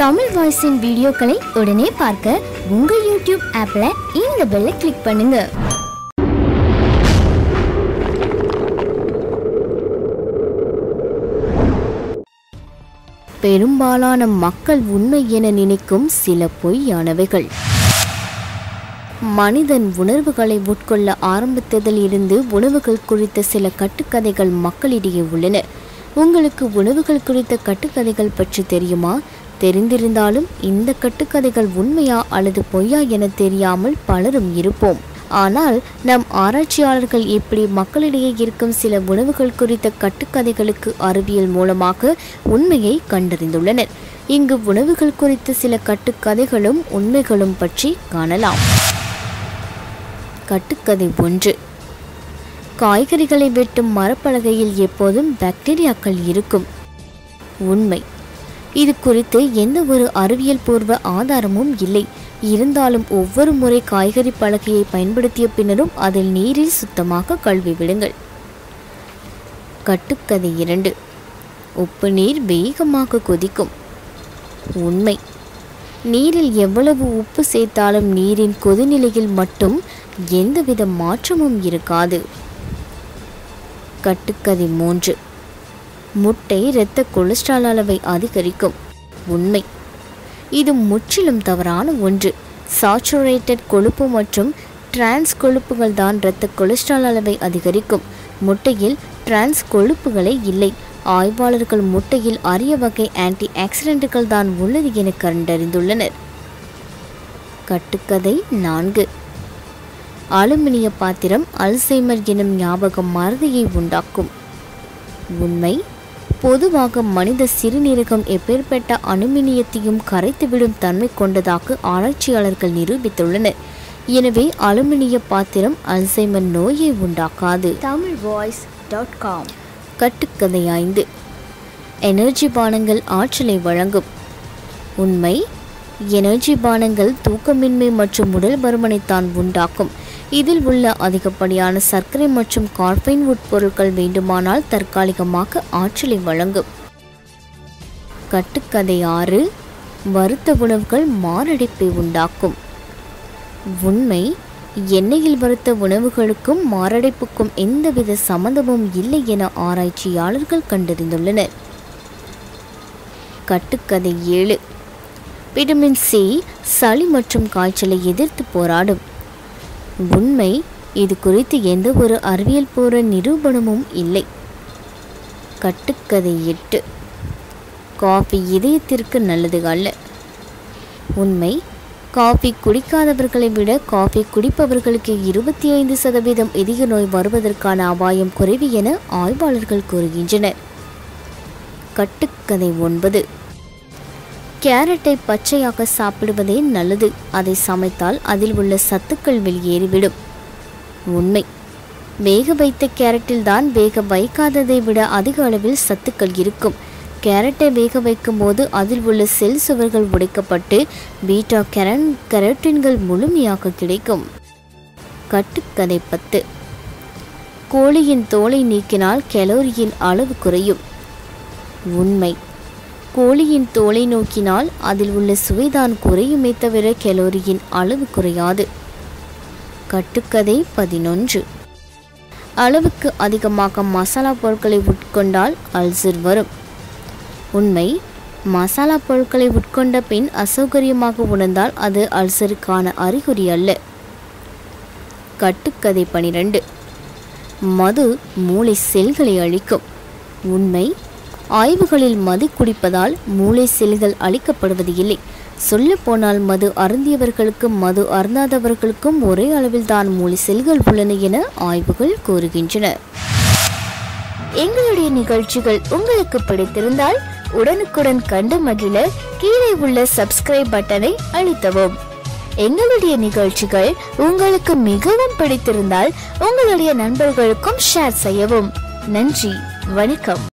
தமிழ் வாய்ஸின் வீடியோக்களை உடனே பார்க்க உங்கள் யூடியூப் ஆப்ல இந்த பெல்லை கிளிக் பண்ணுங்க. பெரும்பாலான மக்கள் உண்மை என நினைக்கும் சில பொய்யானவைகள். மனிதன் உணர்வுகளை உட்கொள்ள ஆரம்பித்ததில் இருந்து உணவுகள் குறித்த சில கட்டுக்கதைகள் மக்களிடையே உள்ளன. உங்களுக்கு உணவுகள் குறித்த கட்டுக்கதைகள் பற்றி தெரியுமா? தெரிந்திருந்தாலும் இந்த கட்டுக்கதைகள் உண்மையா அல்லது பொய்யா என தெரியாமல் பலரும் இருப்போம். ஆனால் நம் ஆராய்ச்சியாளர்கள் இப்படி மக்களிடையே இருக்கும் சில உணவுகள் குறித்த கட்டுக்கதைகளுக்கு அறிவியல் மூலமாக உண்மையை கண்டறிந்துள்ளனர். இங்கு உணவுகள் குறித்த சில கட்டுக்கதைகளும் உண்மைகளும் பற்றி காணலாம். கட்டுக்கதை ஒன்று. காய்கறிகளை வெட்டும் மரப்பலகையில் எப்போதும் பாக்டீரியாக்கள் இருக்கும். உண்மை. இது குறித்து எந்த ஒரு அறிவியல் பூர்வ ஆதாரமும் இல்லை. இருந்தாலும் ஒவ்வொரு முறை காய்கறி பலகையை பயன்படுத்திய பின்னரும் அதில் நீரில் சுத்தமாக கழுவி விடுங்கள். கட்டுக்கதை இரண்டு. உப்பு நீர் வேகமாக கொதிக்கும். உண்மை. நீரில் எவ்வளவு உப்பு சேர்த்தாலும் நீரின் கொதிநிலையில் மட்டும் எந்தவித மாற்றமும் இருக்காது. கட்டுக்கதை மூன்று. முட்டை இரத்த கொலஸ்ட்ரால் அளவை அதிகரிக்கும். உண்மை. இது முற்றிலும் தவறான ஒன்று. சாச்சுரேட்டட் கொழுப்பு மற்றும் டிரான்ஸ் கொழுப்புகள் தான் இரத்த கொலஸ்ட்ரால் அளவை அதிகரிக்கும். முட்டையில் டிரான்ஸ் கொழுப்புகளே இல்லை. ஆய்வாளர்கள் முட்டையில் அரிய வகை ஆன்டி ஆக்சிடென்ட்டுகள் தான் உள்ளது என கண்டறிந்துள்ளனர். கட்டுக்கதை நான்கு. அலுமினிய பாத்திரம் அல்சைமர் எனும் ஞாபகம் மறதியை உண்டாக்கும். உண்மை. பொதுவாக மனித சிறுநீரகம் எப்பேற்பட்ட அலுமினியத்தையும் கரைத்துவிடும் தன்மை கொண்டதாக ஆராய்ச்சியாளர்கள் நிரூபித்துள்ளனர். எனவே அலுமினிய பாத்திரம் அல்சைமர் நோயை உண்டாக்காது. தமிழ் வாய்ஸ் டாட் காம் கட்டுக்கதை ஐந்து. எனர்ஜி பானங்கள் ஆற்றலை வழங்கும். உண்மை எனர்ஜி பானங்கள் தூக்கமின்மை மற்றும் உடல் பருமனைத்தான் உண்டாக்கும். இதில் உள்ள அதிகப்படியான சர்க்கரை மற்றும் கார்பைன் உட்பொருட்கள் வேண்டுமானால் தற்காலிகமாக ஆற்றலை வழங்கும். கட்டுக்கதை ஆறு வறுத்த உணவுகள் மாரடைப்பை உண்டாக்கும். உண்மை எண்ணெயில் வறுத்த உணவுகளுக்கும் மாரடைப்புக்கும் எந்தவித சம்மந்தமும் இல்லை என ஆராய்ச்சியாளர்கள் கண்டறிந்துள்ளனர். கட்டுக்கதை ஏழு விட்டமின் சி சளி மற்றும் காய்ச்சலை எதிர்த்து போராடும். உண்மை இது குறித்து எந்த ஒரு அறிவியல் பூர்வ நிரூபணமும் இல்லை. கட்டுக்கதை எட்டு. காஃபி இதயத்திற்கு நல்லது அல்ல. உண்மை காஃபி குடிக்காதவர்களை விட காஃபி குடிப்பவர்களுக்கு இருபத்தி ஐந்து சதவீதம் இதய நோய் வருவதற்கான அபாயம் குறைவு என ஆய்வாளர்கள் கூறுகின்றனர். கட்டுக்கதை ஒன்பது. கேரட்டை பச்சையாக சாப்பிடுவதே நல்லது. அதை சமைத்தால் அதில் உள்ள சத்துக்கள் வெளியேறிவிடும். உண்மை. வேக வைத்த கேரட்டில் தான் வேக வைக்காததை விட அதிக அளவில் சத்துக்கள் இருக்கும். கேரட்டை வேக வைக்கும் போது அதில் உள்ள செல் சுவர்கள் உடைக்கப்பட்டு பீட்டா கெரன் கெரட்டின்கள் முழுமையாக கிடைக்கும். கட்டுக்கதை பத்து. கோழியின் தோலை நீக்கினால் கெலோரியின் அளவு குறையும். உண்மை. கோழியின் தோலை நோக்கினால் அதில் உள்ள சுவைதான் குறையுமே தவிர கெலோரியின் அளவு குறையாது. கட்டுக்கதை பதினொன்று. அளவுக்கு அதிகமாக மசாலா பொருட்களை உட்கொண்டால் அல்சர் வரும். உண்மை மசாலா பொருட்களை உட்கொண்ட பின் அசௌகரியமாக உணர்ந்தால் அது அல்சருக்கான அறிகுறி அல்ல. கட்டுக்கதை பனிரெண்டு. மது மூளை செல்களை அழிக்கும். உண்மை ஆய்வுகளில் மது குடிப்பதால் மூளை செல்கள் அழிக்கப்படுவது இல்லை. சொல்லப்போனால் மது அருந்தியவர்களுக்கும் மது அருந்தாதவர்களுக்கும் ஒரே அளவில் தான் மூளை செல்கள் உள்ளன என ஆய்வுகள் கூறுகின்றன. எங்களுடைய நிகழ்ச்சிகள் உங்களுக்கு பிடித்திருந்தால் உடனுக்குடன் கண்டு மகிழ கீழே உள்ள சப்ஸ்கிரைப் பட்டனை அழுத்தவும். எங்களுடைய நிகழ்ச்சிகள் உங்களுக்கு மிகவும் பிடித்திருந்தால் உங்களுடைய நண்பர்களுக்கும் ஷேர் செய்யவும். நன்றி வணக்கம்.